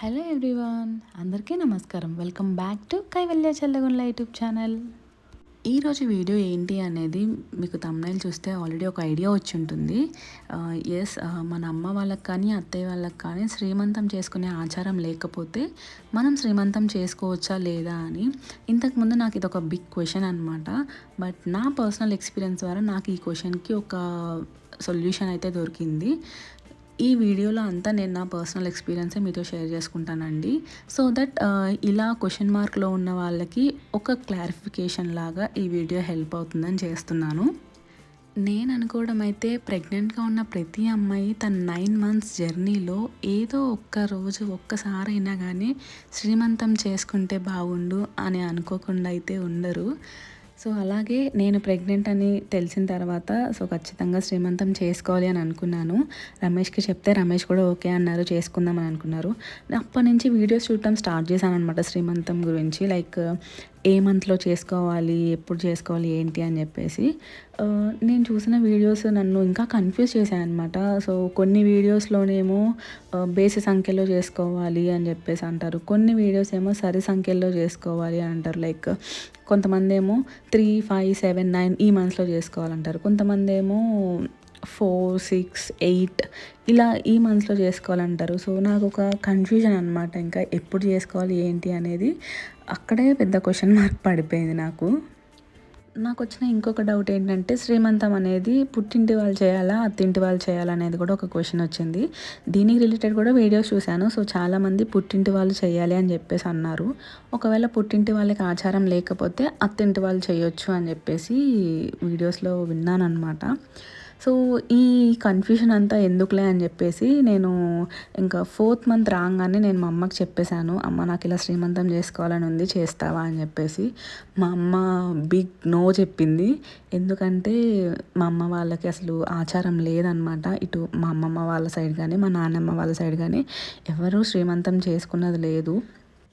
Hello everyone అందరికీ నమస్కారం. Welcome back to Kaivalya Challagundla YouTube channel. ఈరోజు వీడియో ఏంటి అనేది మీకు తమ్నైల్ చూస్తే ఆల్రెడీ ఒక ఐడియా వచ్చి ఉంటుంది. ఎస్ మన అమ్మ వాళ్ళకి కానీ అత్తయ్య వాళ్ళకి కానీ శ్రీమంతం చేసుకునే ఆచారం లేకపోతే మనం శ్రీమంతం చేసుకోవచ్చా లేదా అని ఇంతకుముందు నాకు ఇది ఒక బిగ్ క్వశ్చన్ అనమాట బట్ నా పర్సనల్ ఎక్స్పీరియన్స్ ద్వారా నాకు ఈ క్వశ్చన్కి ఒక సొల్యూషన్ అయితే దొరికింది. ఈ వీడియోలో అంతా నేను నా పర్సనల్ ఎక్స్పీరియన్సే మీతో షేర్ చేసుకుంటానండి. సో దట్ uh, ఇలా క్వశ్చన్ మార్క్లో ఉన్న వాళ్ళకి ఒక క్లారిఫికేషన్ లాగా ఈ వీడియో హెల్ప్ అవుతుందని చేస్తున్నాను. నేను అనుకోవడం అయితే ప్రెగ్నెంట్గా ఉన్న ప్రతి అమ్మాయి తన నైన్ మంత్స్ జర్నీలో ఏదో ఒక్క రోజు ఒక్కసారైనా కానీ శ్రీమంతం చేసుకుంటే బాగుండు అని అనుకోకుండా అయితే ఉండరు. సో అలాగే నేను ప్రెగ్నెంట్ అని తెలిసిన తర్వాత సో ఖచ్చితంగా శ్రీమంతం చేసుకోవాలి అని అనుకున్నాను. రమేష్కి చెప్తే రమేష్ కూడా ఓకే అన్నారు చేసుకుందాం అని అనుకున్నారు. అప్పటి నుంచి వీడియోస్ చూడటం స్టార్ట్ చేశాను అనమాట శ్రీమంతం గురించి. లైక్ ఏ మంత్లో చేసుకోవాలి ఎప్పుడు చేసుకోవాలి ఏంటి అని చెప్పేసి నేను చూసిన వీడియోస్ నన్ను ఇంకా కన్ఫ్యూజ్ చేశాను అనమాట సో కొన్ని వీడియోస్లోనేమో బేసి సంఖ్యలో చేసుకోవాలి అని చెప్పేసి అంటారు. కొన్ని వీడియోస్ ఏమో సరి సంఖ్యలో చేసుకోవాలి అని అంటారు. లైక్ కొంతమంది ఏమో త్రీ ఫైవ్ సెవెన్ నైన్ ఈ మంత్స్లో చేసుకోవాలంటారు. కొంతమంది ఏమో ఫోర్ సిక్స్ ఎయిట్ ఇలా ఈ మంత్స్లో చేసుకోవాలంటారు. సో నాకు ఒక కన్ఫ్యూజన్ అనమాట ఇంకా ఎప్పుడు చేసుకోవాలి ఏంటి అనేది. అక్కడే పెద్ద క్వశ్చన్ మార్క్ పడిపోయింది నాకు. నాకు వచ్చిన ఇంకొక డౌట్ ఏంటంటే శ్రీమంతం అనేది పుట్టింటి వాళ్ళు చేయాలా అత్తింటి వాళ్ళు చేయాలా అనేది కూడా ఒక క్వశ్చన్ వచ్చింది. దీనికి రిలేటెడ్ కూడా వీడియోస్ చూశాను. సో చాలామంది పుట్టింటి వాళ్ళు చేయాలి అని చెప్పేసి అన్నారు. ఒకవేళ పుట్టింటి వాళ్ళకి ఆచారం లేకపోతే అత్తింటి వాళ్ళు చేయొచ్చు అని చెప్పేసి వీడియోస్లో విన్నాను అనమాట సో ఈ కన్ఫ్యూషన్ అంతా ఎందుకులే అని చెప్పేసి నేను ఇంకా ఫోర్త్ మంత్ రాగానే నేను మా అమ్మకి చెప్పేశాను అమ్మ నాకు ఇలా శ్రీమంతం చేసుకోవాలని ఉంది చేస్తావా? అని చెప్పేసి. మా అమ్మ బిగ్ నో చెప్పింది. ఎందుకంటే మా అమ్మ వాళ్ళకి అసలు ఆచారం లేదనమాట. ఇటు మా అమ్మమ్మ వాళ్ళ సైడ్ కానీ మా నాన్నమ్మ వాళ్ళ సైడ్ కానీ ఎవరు శ్రీమంతం చేసుకున్నది లేదు.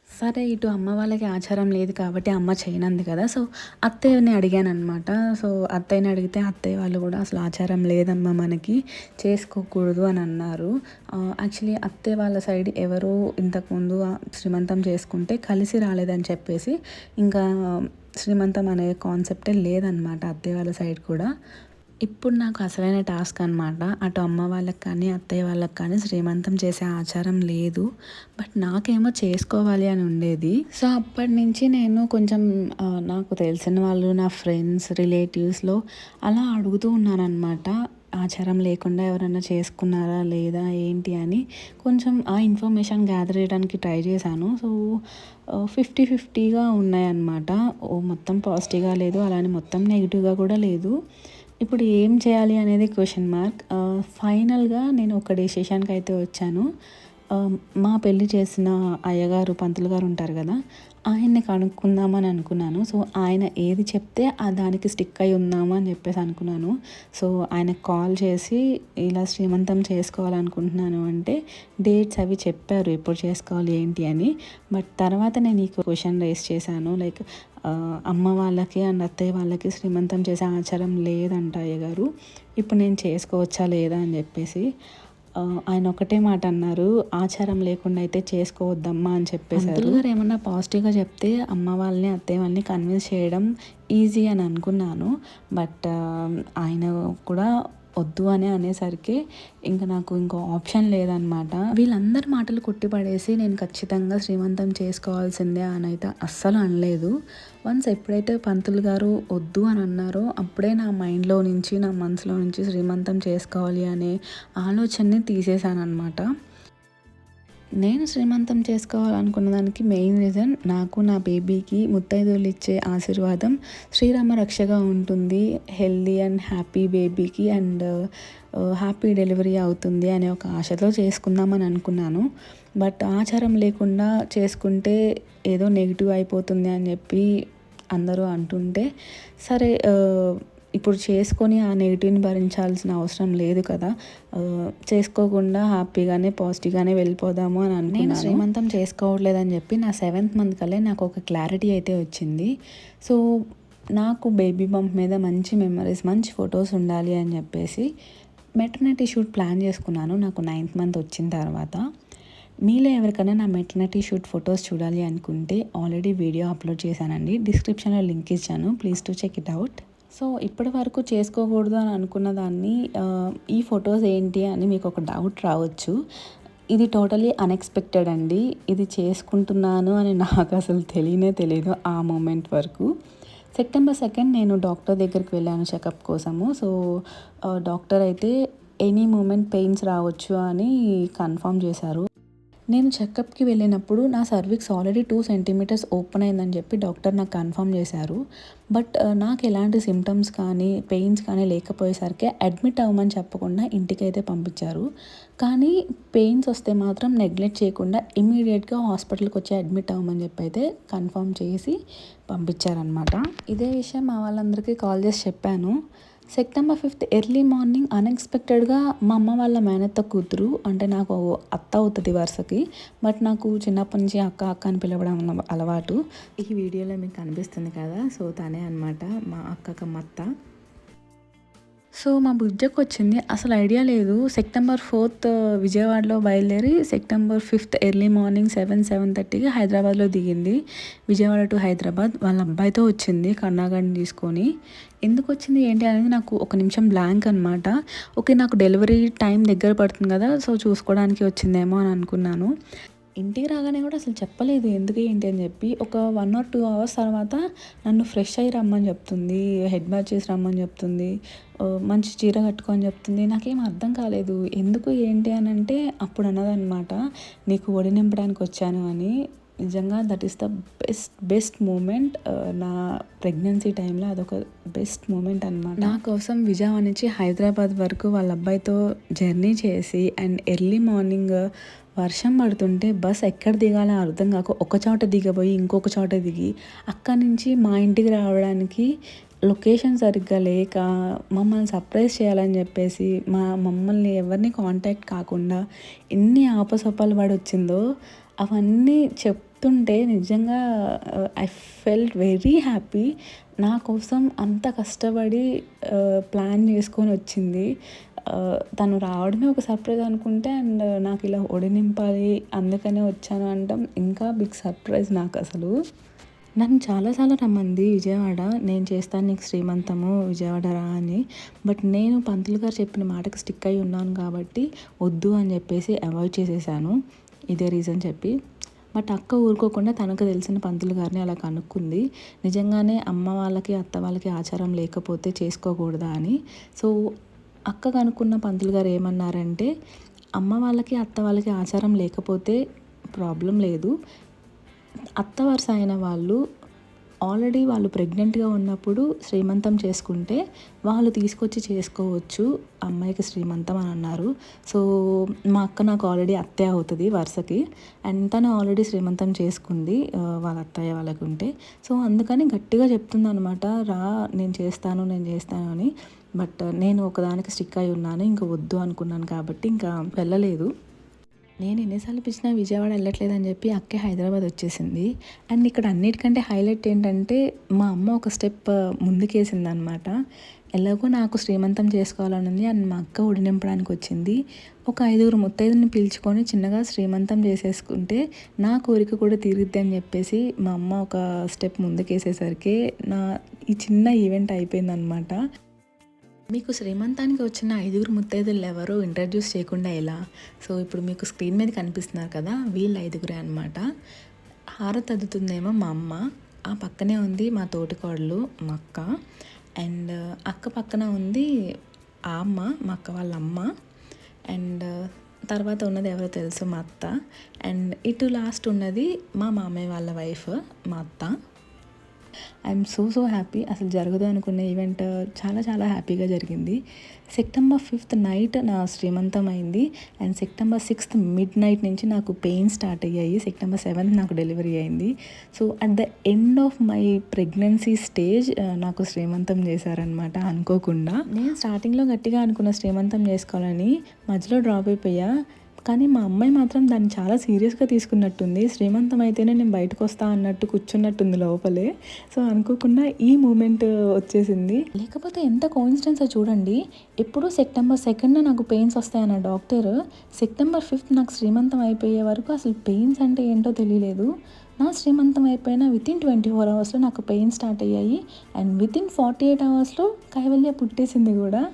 సరే ఇటు అమ్మ వాళ్ళకి ఆచారం లేదు కాబట్టి అమ్మ చేయనంది కదా. సో అత్తయ్యని అడిగాను అనమాట సో అత్తయ్యని అడిగితే అత్తయ్య వాళ్ళు కూడా అసలు ఆచారం లేదమ్మా మనకి చేసుకోకూడదు అని అన్నారు. యాక్చువల్లీ అత్తయ్య వాళ్ళ సైడ్ ఎవరో ఇంతకుముందు శ్రీమంతం చేసుకుంటే కలిసి రాలేదని చెప్పేసి ఇంకా శ్రీమంతం అనే కాన్సెప్టే లేదనమాట అత్తయ్య వాళ్ళ సైడ్ కూడా. ఇప్పుడు నాకు అసలైన టాస్క్ అనమాట అటు అమ్మ వాళ్ళకి కానీ అత్తయ్య వాళ్ళకి కానీ శ్రీమంతం చేసే ఆచారం లేదు. బట్ నాకేమో చేసుకోవాలి అని ఉండేది. సో అప్పటి నుంచి నేను కొంచెం నాకు తెలిసిన వాళ్ళు నా ఫ్రెండ్స్ రిలేటివ్స్లో అలా అడుగుతూ ఉన్నానమాట ఆచారం లేకుండా ఎవరైనా చేసుకున్నారా లేదా ఏంటి అని కొంచెం ఆ ఇన్ఫర్మేషన్ గ్యాదర్ చేయడానికి ట్రై చేశాను. సో ఫిఫ్టీ ఫిఫ్టీగా ఉన్నాయన్నమాట. ఓ మొత్తం పాజిటివ్గా లేదు. అలానే మొత్తం నెగిటివ్గా కూడా లేదు. ఇప్పుడు ఏం చేయాలి అనేది క్వశ్చన్ మార్క్ ఫైనల్గా నేను ఒక డెసిషన్కి అయితే వచ్చాను. మా పెళ్ళి చేసిన అయ్యగారు పంతులు గారు ఉంటారు కదా ఆయన్ని కనుక్కుందామని అనుకున్నాను. సో ఆయన ఏది చెప్తే ఆ దానికి స్టిక్ అయి ఉందామా అని చెప్పేసి అనుకున్నాను. సో ఆయన కాల్ చేసి ఇలా శ్రీమంతం చేసుకోవాలనుకుంటున్నాను అంటే డేట్స్ అవి చెప్పారు ఎప్పుడు చేసుకోవాలి ఏంటి అని. బట్ తర్వాత నేను ఈ క్వశ్చన్ రేస్ చేశాను. లైక్ అమ్మ వాళ్ళకి అండ్ అత్తయ్య వాళ్ళకి శ్రీమంతం చేసే ఆచారం లేదంట అయ్యగారు. ఇప్పుడు నేను చేసుకోవచ్చా లేదా అని చెప్పేసి ఆయన ఒకటే మాట అన్నారు ఆచారం లేకుండా అయితే చేసుకోవద్దమ్మా అని చెప్పేసారు గారు ఏమన్నా పాజిటివ్గా చెప్తే అమ్మ వాళ్ళని అత్తయ్య వాళ్ళని కన్విన్స్ చేయడం ఈజీ అని అనుకున్నాను. బట్ ఆయన కూడా వద్దు అని అనేసరికి ఇంకా నాకు ఇంకో ఆప్షన్ లేదనమాట. వీళ్ళందరి మాటలు కొట్టిపడేసి నేను ఖచ్చితంగా శ్రీమంతం చేసుకోవాల్సిందే అని అయితే అస్సలు అనలేదు. వన్స్ ఎప్పుడైతే పంతులు గారు వద్దు అని అన్నారో అప్పుడే నా మైండ్లో నుంచి నా మనసులో నుంచి శ్రీమంతం చేసుకోవాలి అనే ఆలోచనని తీసేశాను అనమాట నేను శ్రీమంతం చేసుకోవాలనుకున్న దానికి మెయిన్ రీజన్ నాకు నా బేబీకి ముత్తైదువులు ఇచ్చే ఆశీర్వాదం శ్రీరామ రక్షగా ఉంటుంది హెల్దీ అండ్ హ్యాపీ బేబీకి అండ్ హ్యాపీ డెలివరీ అవుతుంది అనే ఒక ఆశతో చేసుకుందామని అనుకున్నాను. బట్ ఆచారం లేకుండా చేసుకుంటే ఏదో నెగిటివ్ అయిపోతుంది అని చెప్పి అందరూ అంటుంటే సరే uh, ఇప్పుడు చేసుకొని ఆ నెగిటివ్ని భరించాల్సిన అవసరం లేదు కదా. చేసుకోకుండా హ్యాపీగానే పాజిటివ్గానే వెళ్ళిపోదాము అని అనుకున్నాను. నేను శ్రీమంతం చేసుకోవట్లేదని చెప్పి నా సెవెంత్ మంత్ కల్లే నాకు ఒక క్లారిటీ అయితే వచ్చింది. సో నాకు బేబీ బంప్ మీద మంచి మెమరీస్ మంచి ఫొటోస్ ఉండాలి అని చెప్పేసి మెటర్నిటీ షూట్ ప్లాన్ చేసుకున్నాను. నాకు నైన్త్ మంత్ వచ్చిన తర్వాత. మీలో ఎవరికైనా నా మెటర్నిటీ షూట్ ఫొటోస్ చూడాలి అనుకుంటే ఆల్రెడీ వీడియో అప్లోడ్ చేశానండి. డిస్క్రిప్షన్లో లింక్ ఇచ్చాను. Please to check it out. So ఇప్పటి వరకు చేసుకోకూడదు అని అనుకున్న దాన్ని ఈ ఫొటోస్ ఏంటి అని మీకు ఒక డౌట్ రావచ్చు. ఇది టోటలీ అన్ఎక్స్పెక్టెడ్ అండి. ఇది చేసుకుంటున్నాను అని నాకు అసలు తెలియనే తెలియదు ఆ మూమెంట్ వరకు. సెప్టెంబర్ సెకండ్ నేను డాక్టర్ దగ్గరికి వెళ్ళాను చెకప్ కోసము. సో డాక్టర్ అయితే ఎనీ మూమెంట్ పెయిన్స్ రావచ్చు అని కన్ఫర్మ్ చేశారు. నేను చెకప్కి వెళ్ళినప్పుడు నా cervix already two centimetres open అయిందని చెప్పి డాక్టర్ నాకు కన్ఫర్మ్ చేశారు. బట్ నాకు ఎలాంటి సిమ్టమ్స్ కానీ పెయిన్స్ కానీ లేకపోయేసరికి అడ్మిట్ అవ్వమని చెప్పకుండా ఇంటికైతే పంపించారు. కానీ పెయిన్స్ వస్తే మాత్రం నెగ్లెక్ట్ చేయకుండా ఇమీడియట్గా హాస్పిటల్కి వచ్చి అడ్మిట్ అవ్వమని చెప్పి అయితే కన్ఫర్మ్ చేసి పంపించారనమాట ఇదే విషయం మా వాళ్ళందరికీ కాల్ చేసి చెప్పాను. సెప్టెంబర్ ఫిఫ్త్ ఎర్లీ మార్నింగ్ అన్ఎక్స్పెక్టెడ్గా మా అమ్మ వాళ్ళ మేనత్త కూతురు అంటే నాకు అత్త అవుతుంది వరుసకి బట్ నాకు చిన్నప్పటి నుంచి అక్క అక్క అని పిలవడం అలవాటు. ఈ వీడియోలో మీకు కనిపిస్తుంది కదా? సో తనే అనమాట మా అక్కక మత్త సో మా బుజ్జకు వచ్చింది. అసలు ఐడియా లేదు. సెప్టెంబర్ ఫోర్త్ విజయవాడలో బయలుదేరి September fifth early morning seven seven థర్టీకి హైదరాబాద్లో దిగింది. విజయవాడ టు హైదరాబాద్ వాళ్ళ అబ్బాయితో వచ్చింది కర్ణాగడ్ని తీసుకొని. ఎందుకు వచ్చింది ఏంటి అనేది నాకు ఒక నిమిషం బ్లాంక్ అనమాట ఓకే నాకు డెలివరీ టైం దగ్గర పడుతుంది కదా సో చూసుకోవడానికి వచ్చిందేమో అని అనుకున్నాను. ఇంటికి రాగానే కూడా అసలు చెప్పలేదు ఎందుకు ఏంటి అని చెప్పి ఒక వన్ ఆర్ టూ అవర్స్ తర్వాత నన్ను ఫ్రెష్ అయ్యి రమ్మని చెప్తుంది హెడ్ బాత్ చేసి రమ్మని చెప్తుంది మంచి చీర కట్టుకొని చెప్తుంది. నాకేం అర్థం కాలేదు. ఎందుకు ఏంటి అని అంటే అప్పుడు అన్నదనమాట నీకు ఒడి నింపడానికి వచ్చాను అని. నిజంగా that is the best best moment నా ప్రెగ్నెన్సీ టైంలో అదొక బెస్ట్ మూమెంట్ అనమాట నా కోసం విజయవాడ నుంచి హైదరాబాద్ వరకు వాళ్ళ అబ్బాయితో జర్నీ చేసి అండ్ ఎర్లీ మార్నింగ్ వర్షం పడుతుంటే బస్ ఎక్కడ దిగాలో అర్థం కాక ఒక చోట దిగబోయి ఇంకొక చోట దిగి అక్కడి నుంచి మా ఇంటికి రావడానికి లొకేషన్ సరిగ్గా లేక మమ్మల్ని సర్ప్రైజ్ చేయాలని చెప్పేసి మా మమ్మల్ని ఎవరిని కాంటాక్ట్ కాకుండా ఎన్ని ఆపసపాలు పడి వచ్చిందో అవన్నీ చెప్తుంటే నిజంగా ఐ ఫెల్ట్ వెరీ హ్యాపీ నా కోసం అంత కష్టపడి uh, ప్లాన్ చేసుకొని వచ్చింది. Uh, తను రావడమే ఒక సర్ప్రైజ్ అనుకుంటే అండ్ నాకు ఇలా ఒడి నింపాలి అందుకనే వచ్చాను అంటాం ఇంకా బిగ్ సర్ప్రైజ్ నాకు అసలు. నన్ను చాలాసార్లు రమ్మంది విజయవాడ నేను చేస్తాను నీకు శ్రీమంతము విజయవాడ రా అని. బట్ నేను పంతులు గారు చెప్పిన మాటకు స్టిక్ అయి ఉన్నాను కాబట్టి వద్దు అని చెప్పేసి అవాయిడ్ చేసేసాను. ఇదే రీజన్ చెప్పి. బట్ అక్క ఊరుకోకుండా తనకు తెలిసిన పంతులు గారిని అలా కనుక్కుంది. నిజంగానే అమ్మ వాళ్ళకి అత్త వాళ్ళకి ఆచారం లేకపోతే చేసుకోకూడదా అని. సో అక్క కనుక్కున్న పంతులు గారు ఏమన్నారంటే అమ్మ వాళ్ళకి అత్త వాళ్ళకి ఆచారం లేకపోతే ప్రాబ్లం లేదు. అత్త వరుస అయిన వాళ్ళు ఆల్రెడీ వాళ్ళు ప్రెగ్నెంట్గా ఉన్నప్పుడు శ్రీమంతం చేసుకుంటే వాళ్ళు తీసుకొచ్చి చేసుకోవచ్చు అమ్మాయికి శ్రీమంతం అని అన్నారు. సో మా అక్క నాకు ఆల్రెడీ అత్తయ్య అవుతుంది వరుసకి. అండ్ తను ఆల్రెడీ శ్రీమంతం చేసుకుంది వాళ్ళ అత్తయ్య వాళ్ళకి ఉంటే. సో అందుకని గట్టిగా చెప్తుంది అనమాట రా నేను చేస్తాను నేను చేస్తాను అని. బట్ నేను ఒకదానికి స్టిక్ అయి ఉన్నాను ఇంకా వద్దు అనుకున్నాను కాబట్టి ఇంకా వెళ్ళలేదు. నేను ఎన్నిసార్లు పిలిచినా విజయవాడ వెళ్ళట్లేదని చెప్పి అక్కే హైదరాబాద్ వచ్చేసింది. అండ్ ఇక్కడ అన్నిటికంటే హైలైట్ ఏంటంటే మా అమ్మ ఒక స్టెప్ ముందుకేసింది అనమాట ఎలాగో నాకు శ్రీమంతం చేసుకోవాలని ఉంది. అండ్ మా అక్క ఉడినింపడానికి వచ్చింది. ఒక ఐదుగురు ముత్తైదుని పిలుచుకొని చిన్నగా శ్రీమంతం చేసేసుకుంటే నా కోరిక కూడా తీరుద్ది అని చెప్పేసి మా అమ్మ ఒక స్టెప్ ముందుకేసేసరికి నా ఈ చిన్న ఈవెంట్ అయిపోయిందనమాట. మీకు శ్రీమంతానికి వచ్చిన ఐదుగురు ముత్తైదులు ఎవరో ఇంట్రడ్యూస్ చేయకుండా ఎలా? సో ఇప్పుడు మీకు స్క్రీన్ మీద కనిపిస్తున్నారు కదా వీళ్ళు ఐదుగురే అనమాట హారతి అద్దుతుందేమో మా అమ్మ ఆ పక్కనే ఉంది మా తోటికోడలు మా అక్క అండ్ అక్క పక్కన ఉంది ఆ అమ్మ మా అక్క వాళ్ళ అమ్మ అండ్ తర్వాత ఉన్నది ఎవరో తెలుసు మా అత్త అండ్ ఇటు లాస్ట్ ఉన్నది మా మామయ్య వాళ్ళ వైఫ్ మా అత్త. ఐఎమ్ సో సో హ్యాపీ అసలు జరగదు అనుకున్న ఈవెంట్ uh, చాలా చాలా హ్యాపీగా జరిగింది. సెప్టెంబర్ ఫిఫ్త్ నైట్ నా శ్రీమంతం అయింది. And September sixth midnight నుంచి నాకు పెయిన్ స్టార్ట్ అయ్యాయి. సెప్టెంబర్ సెవెంత్ నాకు డెలివరీ అయింది. So at the end of my pregnancy stage నాకు శ్రీమంతం చేశారనమాట అనుకోకుండా. నేను స్టార్టింగ్లో గట్టిగా అనుకున్న శ్రీమంతం చేసుకోవాలని మధ్యలో డ్రాప్ అయిపోయా. కానీ మా అమ్మాయి మాత్రం దాన్ని చాలా సీరియస్గా తీసుకున్నట్టుంది. శ్రీమంతం అయితేనే నేను బయటకు వస్తా అన్నట్టు కూర్చున్నట్టుంది లోపలే. సో అనుకోకుండా ఈ మూమెంట్ వచ్చేసింది. లేకపోతే ఎంత కోయిన్సిడెన్స్ చూడండి. ఎప్పుడు సెప్టెంబర్ సెకండ్ నాకు పెయిన్స్ వస్తాయన్న డాక్టర్. సెప్టెంబర్ ఫిఫ్త్ నాకు శ్రీమంతం అయిపోయే వరకు అసలు పెయిన్స్ అంటే ఏంటో తెలియలేదు. నా శ్రీమంతం అయిపోయిన వితిన్ ట్వంటీ ఫోర్ అవర్స్లో నాకు పెయిన్ స్టార్ట్ అయ్యాయి. అండ్ వితిన్ ఫార్టీ ఎయిట్ అవర్స్లో కైవల్య పుట్టేసింది కూడా.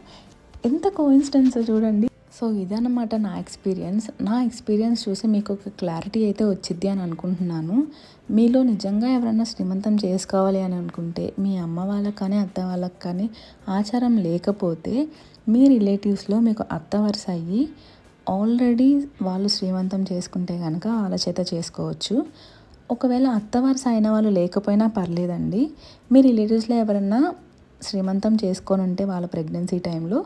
ఎంత కోయిన్సిడెన్స్ చూడండి. సో ఇదన్నమాట నా ఎక్స్పీరియన్స్. నా ఎక్స్పీరియన్స్ చూసి మీకు ఒక క్లారిటీ అయితే వచ్చింది అని అనుకుంటున్నాను. మీలో నిజంగా ఎవరైనా శ్రీమంతం చేసుకోవాలి అని అనుకుంటే మీ అమ్మ వాళ్ళకి కానీ అత్త వాళ్ళకి కానీ ఆచారం లేకపోతే మీ రిలేటివ్స్లో మీకు అత్త వరుస అయ్యి ఆల్రెడీ వాళ్ళు శ్రీమంతం చేసుకుంటే కనుక వాళ్ళ చేత చేసుకోవచ్చు. ఒకవేళ అత్త వరుస అయిన వాళ్ళు లేకపోయినా పర్లేదండి. మీ రిలేటివ్స్లో ఎవరన్నా శ్రీమంతం చేసుకొని ఉంటే వాళ్ళ ప్రెగ్నెన్సీ టైంలో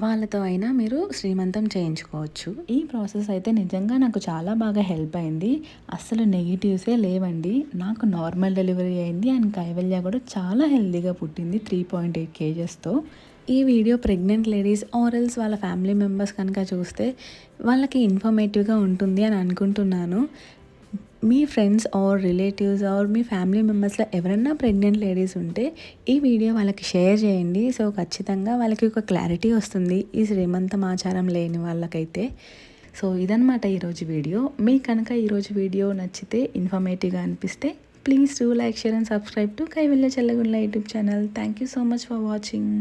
వాళ్ళతో అయినా మీరు శ్రీమంతం చేయించుకోవచ్చు. ఈ ప్రాసెస్ అయితే నిజంగా నాకు చాలా బాగా హెల్ప్ అయింది. అస్సలు నెగిటివ్సే లేవండి. నాకు నార్మల్ డెలివరీ అయింది అండ్ కైవల్య కూడా చాలా హెల్తీగా పుట్టింది త్రీ పాయింట్ ఎయిట్ కేజెస్తో ఈ వీడియో ప్రెగ్నెంట్ లేడీస్ ఆరల్స్ వాళ్ళ ఫ్యామిలీ మెంబర్స్ కనుక చూస్తే వాళ్ళకి ఇన్ఫర్మేటివ్గా ఉంటుంది అని అనుకుంటున్నాను. మీ ఫ్రెండ్స్ ఆర్ రిలేటివ్స్ ఆర్ మీ ఫ్యామిలీ మెంబర్స్లో ఎవరైనా ప్రెగ్నెంట్ లేడీస్ ఉంటే ఈ వీడియో వాళ్ళకి షేర్ చేయండి. సో ఖచ్చితంగా వాళ్ళకి ఒక క్లారిటీ వస్తుంది. ఈ శ్రీమంతం ఆచారం లేని వాళ్ళకైతే. సో ఇదనమాట ఈరోజు వీడియో మీకు కనుక ఈరోజు వీడియో నచ్చితే ఇన్ఫర్మేటివ్గా అనిపిస్తే please do like share and subscribe to Kaivalya Challagundla YouTube channel thank you so much for watching